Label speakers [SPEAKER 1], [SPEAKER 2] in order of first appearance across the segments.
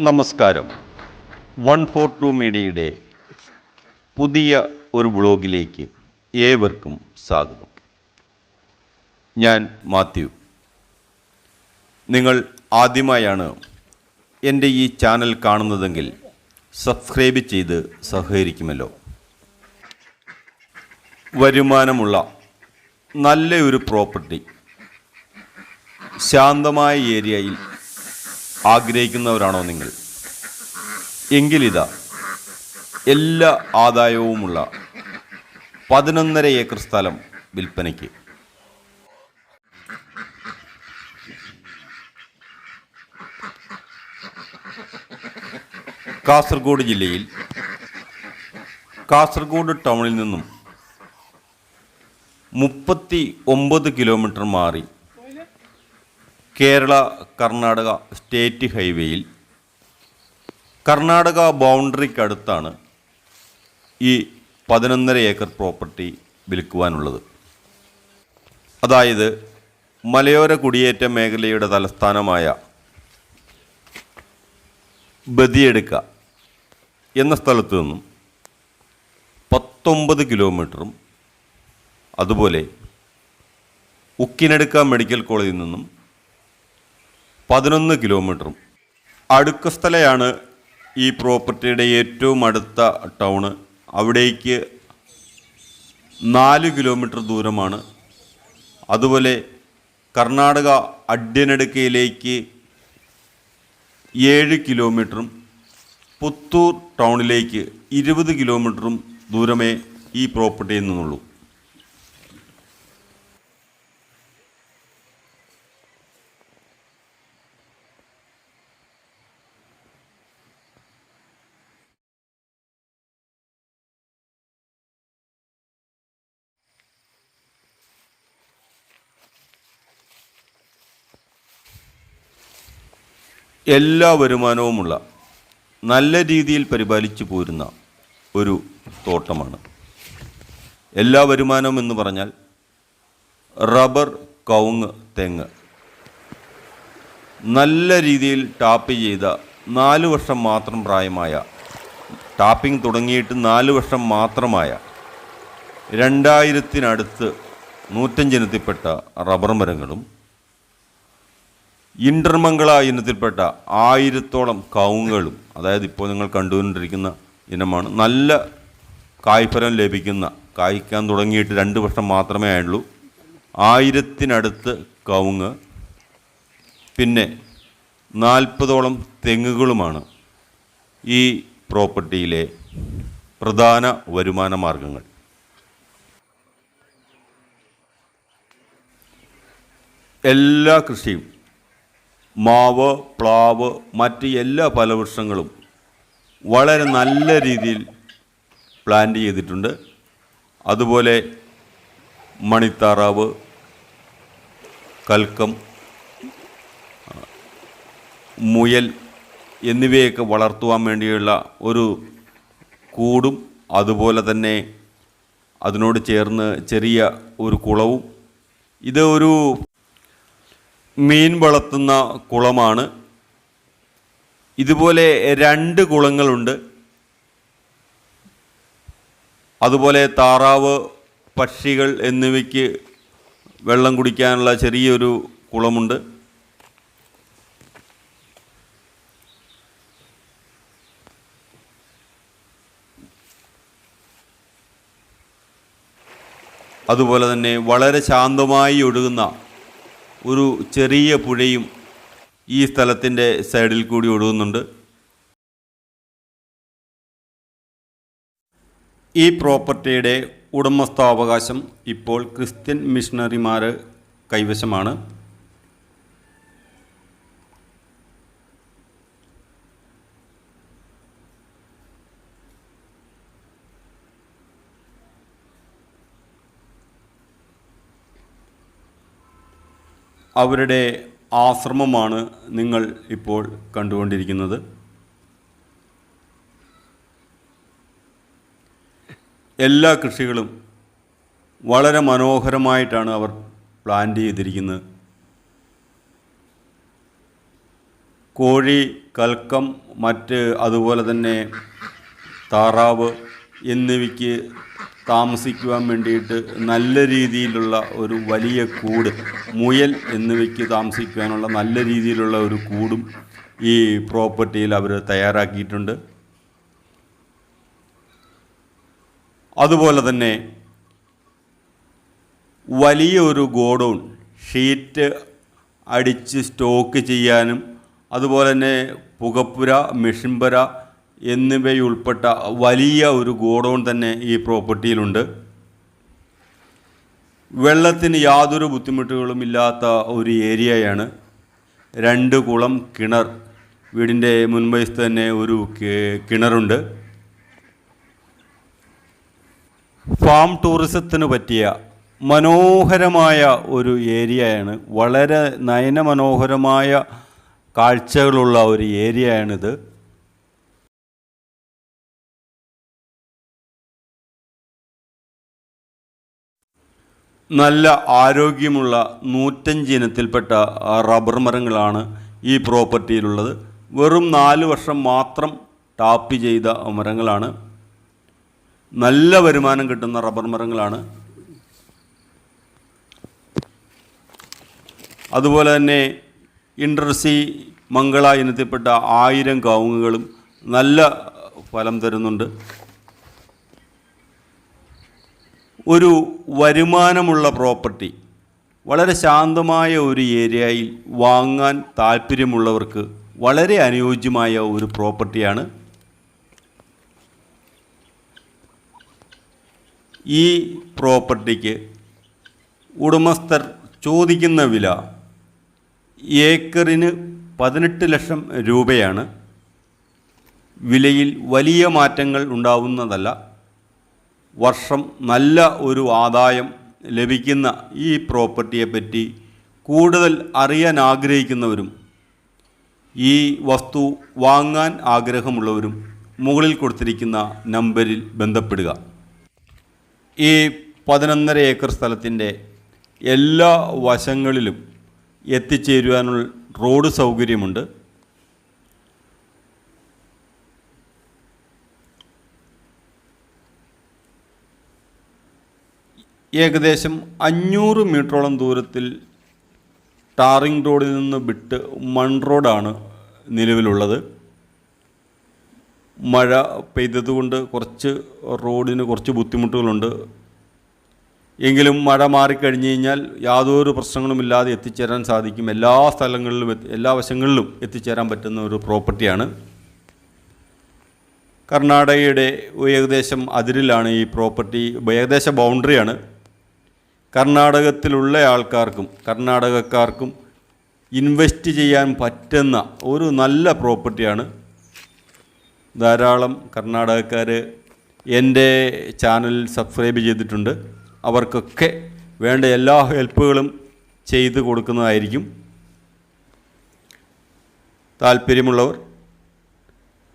[SPEAKER 1] നമസ്കാരം. One four to മീഡിയയുടെ പുതിയ ഒരു ബ്ലോഗിലേക്ക് ഏവർക്കും സ്വാഗതം. ഞാൻ മാത്യു. നിങ്ങൾ ആദ്യമായാണ് എന്റെ ഈ ചാനൽ കാണുന്നതെങ്കിൽ സബ്സ്ക്രൈബ് ചെയ്ത് സഹകരിക്കുമല്ലോ. വരുമാനമുള്ള നല്ലൊരു പ്രോപ്പർട്ടി. ശാന്തമായ ഏരിയയിൽ ആഗ്രഹിക്കുന്നവരാണോ നിങ്ങൾ? എങ്കിലിതാ എല്ലാ ആദായവുമുള്ള പതിനൊന്നര ഏക്കർ സ്ഥലം വിൽപ്പനയ്ക്ക്. കാസർഗോഡ് ജില്ലയിൽ കാസർഗോഡ് ടൗണിൽ നിന്നും മുപ്പത്തി ഒമ്പത് കിലോമീറ്റർ മാറി കേരള കർണാടക സ്റ്റേറ്റ് ഹൈവേയിൽ കർണാടക ബൗണ്ടറിക്കടുത്താണ് ഈ പതിനൊന്നര ഏക്കർ പ്രോപ്പർട്ടി വിൽക്കുവാനുള്ളത്. അതായത് മലയോര കുടിയേറ്റ മേഖലയുടെ തലസ്ഥാനമായ ബദിയെടുക്ക എന്ന സ്ഥലത്തു നിന്നും പത്തൊമ്പത് കിലോമീറ്ററും അതുപോലെ ഉക്കിനടുക്ക മെഡിക്കൽ കോളേജിൽ നിന്നും പതിനൊന്ന് കിലോമീറ്ററും. അടുക്ക സ്ഥലയാണ് ഈ പ്രോപ്പർട്ടിയുടെ ഏറ്റവും അടുത്ത ടൗണ്. അവിടേക്ക് നാല് കിലോമീറ്റർ ദൂരമാണ്. അതുപോലെ കർണാടക അഡ്യനടുക്കയിലേക്ക് ഏഴ് കിലോമീറ്ററും പുത്തൂർ ടൗണിലേക്ക് ഇരുപത് കിലോമീറ്ററും ദൂരമേ ഈ പ്രോപ്പർട്ടിയിൽ നിന്നുള്ളൂ. എല്ലാ വരുമാനവുമുള്ള നല്ല രീതിയിൽ പരിപാലിച്ചു പോരുന്ന ഒരു തോട്ടമാണ്. എല്ലാ വരുമാനവും എന്ന് പറഞ്ഞാൽ റബ്ബർ കവുങ്ങ് തെങ്ങ്. നല്ല രീതിയിൽ ടാപ്പ് ചെയ്ത നാല് വർഷം മാത്രം പ്രായമായ ടാപ്പിംഗ് തുടങ്ങിയിട്ട് നാല് വർഷം മാത്രമായ രണ്ടായിരത്തിനടുത്ത് നൂറ്റഞ്ചിനത്തിൽപ്പെട്ട റബ്ബർ മരങ്ങളും ഇന്റർമംഗള ഇനത്തിൽപ്പെട്ട ആയിരത്തോളം കവുങ്ങുകളും അതായത് ഇപ്പോൾ നിങ്ങൾ കണ്ടുകൊണ്ടിരിക്കുന്ന ഇനമാണ് നല്ല കായ്ഫലം ലഭിക്കുന്ന കായ്ക്കാൻ തുടങ്ങിയിട്ട് രണ്ട് വർഷം മാത്രമേ ആയുള്ളൂ. ആയിരത്തിനടുത്ത് കവുങ്ങ് പിന്നെ നാൽപ്പതോളം തെങ്ങുകളുമാണ് ഈ പ്രോപ്പർട്ടിയിലെ പ്രധാന വരുമാന മാർഗങ്ങൾ. എല്ലാ കൃഷിയും മാവ് പ്ലാവ് മറ്റ് എല്ലാ ഫലവൃക്ഷങ്ങളും വളരെ നല്ല രീതിയിൽ പ്ലാന്റ് ചെയ്തിട്ടുണ്ട്. അതുപോലെ മണിത്താറാവ് കൽക്കം മുയൽ എന്നിവയൊക്കെ വളർത്തുവാൻ വേണ്ടിയുള്ള ഒരു കൂടും അതുപോലെ തന്നെ അതിനോട് ചേർന്ന് ചെറിയ ഒരു കുളവും. ഇത് ഒരു മീൻ വളർത്തുന്ന കുളമാണ്. ഇതുപോലെ രണ്ട് കുളങ്ങളുണ്ട്. അതുപോലെ താറാവ് പക്ഷികൾ എന്നിവയ്ക്ക് വെള്ളം കുടിക്കാനുള്ള ചെറിയൊരു കുളമുണ്ട്. അതുപോലെ തന്നെ വളരെ ശാന്തമായി ഒഴുകുന്ന ഒരു ചെറിയ പുഴയും ഈ സ്ഥലത്തിന്റെ സൈഡിൽ കൂടി ഒഴുകുന്നുണ്ട്. ഈ പ്രോപ്പർട്ടിയുടെ ഉടമസ്ഥാവകാശം ഇപ്പോൾ ക്രിസ്ത്യൻ മിഷണറിമാർ കൈവശമാണ്. അവരുടെ ആശ്രമമാണ് നിങ്ങൾ ഇപ്പോൾ കണ്ടുകൊണ്ടിരിക്കുന്നത്. എല്ലാ കൃഷികളും വളരെ മനോഹരമായിട്ടാണ് അവർ പ്ലാൻ ചെയ്തിരിക്കുന്നത്. കോഴി കൽക്കം മറ്റ് അതുപോലെ തന്നെ താറാവ് എന്നിവയ്ക്ക് താമസിക്കുവാൻ വേണ്ടിയിട്ട് നല്ല രീതിയിലുള്ള ഒരു വലിയ കൂട് മുയൽ എന്നിവയ്ക്ക് താമസിക്കുവാനുള്ള നല്ല രീതിയിലുള്ള ഒരു കൂടും ഈ പ്രോപ്പർട്ടിയിൽ അവർ തയ്യാറാക്കിയിട്ടുണ്ട്. അതുപോലെ തന്നെ വലിയ ഒരു ഗോഡൗൺ ഷീറ്റ് അടിച്ച് സ്റ്റോക്ക് ചെയ്യാനും അതുപോലെ തന്നെ പുകപ്പുര മെഷീൻപുര എന്നിവയുൾപ്പെട്ട വലിയ ഒരു ഗോഡൗൺ തന്നെ ഈ പ്രോപ്പർട്ടിയിലുണ്ട്. വെള്ളത്തിന് യാതൊരു ബുദ്ധിമുട്ടുകളും ഇല്ലാത്ത ഒരു ഏരിയയാണ്. രണ്ട് കുളം കിണർ. വീടിന്റെ മുൻവശത്ത് തന്നെ ഒരു കിണറുണ്ട്. ഫാം ടൂറിസത്തിന് പറ്റിയ മനോഹരമായ ഒരു ഏരിയയാണ്. വളരെ നയനമനോഹരമായ കാഴ്ചകളുള്ള ഒരു ഏരിയയാണിത്. നല്ല ആരോഗ്യമുള്ള നൂറ്റഞ്ച് ഇനത്തിൽപ്പെട്ട റബ്ബർ മരങ്ങളാണ് ഈ പ്രോപ്പർട്ടിയിലുള്ളത്. വെറും നാല് വർഷം മാത്രം ടാപ്പ് ചെയ്ത മരങ്ങളാണ്. നല്ല വരുമാനം കിട്ടുന്ന റബ്ബർ മരങ്ങളാണ്. അതുപോലെ തന്നെ ഇൻഡർസി മംഗള ഇനത്തിൽപ്പെട്ട ആയിരം കവുങ്ങുകളും നല്ല ഫലം തരുന്നുണ്ട്. ഒരു വരുമാനമുള്ള പ്രോപ്പർട്ടി വളരെ ശാന്തമായ ഒരു ഏരിയയിൽ വാങ്ങാൻ താല്പര്യമുള്ളവർക്ക് വളരെ അനുയോജ്യമായ ഒരു പ്രോപ്പർട്ടിയാണ് ഈ പ്രോപ്പർട്ടിക്ക് ഉടമസ്ഥർ ചോദിക്കുന്ന വില ഏക്കറിന് പതിനെട്ട് ലക്ഷം രൂപയാണ്. വിലയിൽ വലിയ മാറ്റങ്ങൾ ഉണ്ടാവുന്നതല്ല. വർഷം നല്ല ഒരു ആദായം ലഭിക്കുന്ന ഈ പ്രോപ്പർട്ടിയെ പറ്റി കൂടുതൽ അറിയാൻ ആഗ്രഹിക്കുന്നവരും ഈ വസ്തു വാങ്ങാൻ ആഗ്രഹമുള്ളവരും മുകളിൽ കൊടുത്തിരിക്കുന്ന നമ്പറിൽ ബന്ധപ്പെടുക. ഈ പതിനൊന്നര ഏക്കർ സ്ഥലത്തിന്റെ എല്ലാ വശങ്ങളിലും എത്തിച്ചേരുവാനുള്ള റോഡ് സൗകര്യമുണ്ട്. ഏകദേശം അഞ്ഞൂറ് മീറ്ററോളം ദൂരത്തിൽ ടാറിംഗ് റോഡിൽ നിന്ന് വിട്ട് മൺ റോഡാണ് നിലവിലുള്ളത്. മഴ പെയ്തതുകൊണ്ട് കുറച്ച് റോഡിന് കുറച്ച് ബുദ്ധിമുട്ടുകളുണ്ട്. എങ്കിലും മഴ മാറിക്കഴിഞ്ഞ് കഴിഞ്ഞാൽ യാതൊരു പ്രശ്നങ്ങളുമില്ലാതെ എത്തിച്ചേരാൻ സാധിക്കും. എല്ലാ സ്ഥലങ്ങളിലും എല്ലാ വശങ്ങളിലും എത്തിച്ചേരാൻ പറ്റുന്ന ഒരു പ്രോപ്പർട്ടിയാണ്. കർണാടകയുടെ ഏകദേശം അതിരിലാണ് ഈ പ്രോപ്പർട്ടി ഏകദേശ ബൗണ്ടറിയാണ്. കർണാടകത്തിലുള്ള ആൾക്കാർക്കും കർണാടകക്കാർക്കും ഇൻവെസ്റ്റ് ചെയ്യാൻ പറ്റുന്ന ഒരു നല്ല പ്രോപ്പർട്ടിയാണ് ധാരാളം കർണാടകക്കാർ എന്റെ ചാനൽ സബ്സ്ക്രൈബ് ചെയ്തിട്ടുണ്ട്. അവർക്കൊക്കെ വേണ്ട എല്ലാ ഹെൽപ്പുകളും ചെയ്ത് കൊടുക്കുന്നതായിരിക്കും. താല്പര്യമുള്ളവർ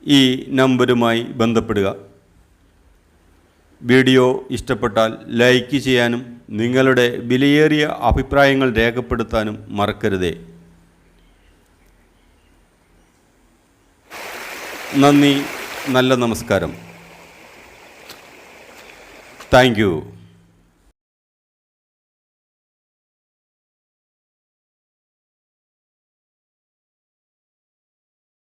[SPEAKER 1] ഈ നമ്പരുമായി ബന്ധപ്പെടുക. വീഡിയോ ഇഷ്ടപ്പെട്ടാൽ ലൈക്ക് ചെയ്യാനും നിങ്ങളുടെ വിലയേറിയ അഭിപ്രായങ്ങൾ രേഖപ്പെടുത്താനും മറക്കരുതേ. നന്ദി നല്ല നമസ്കാരം. താങ്ക്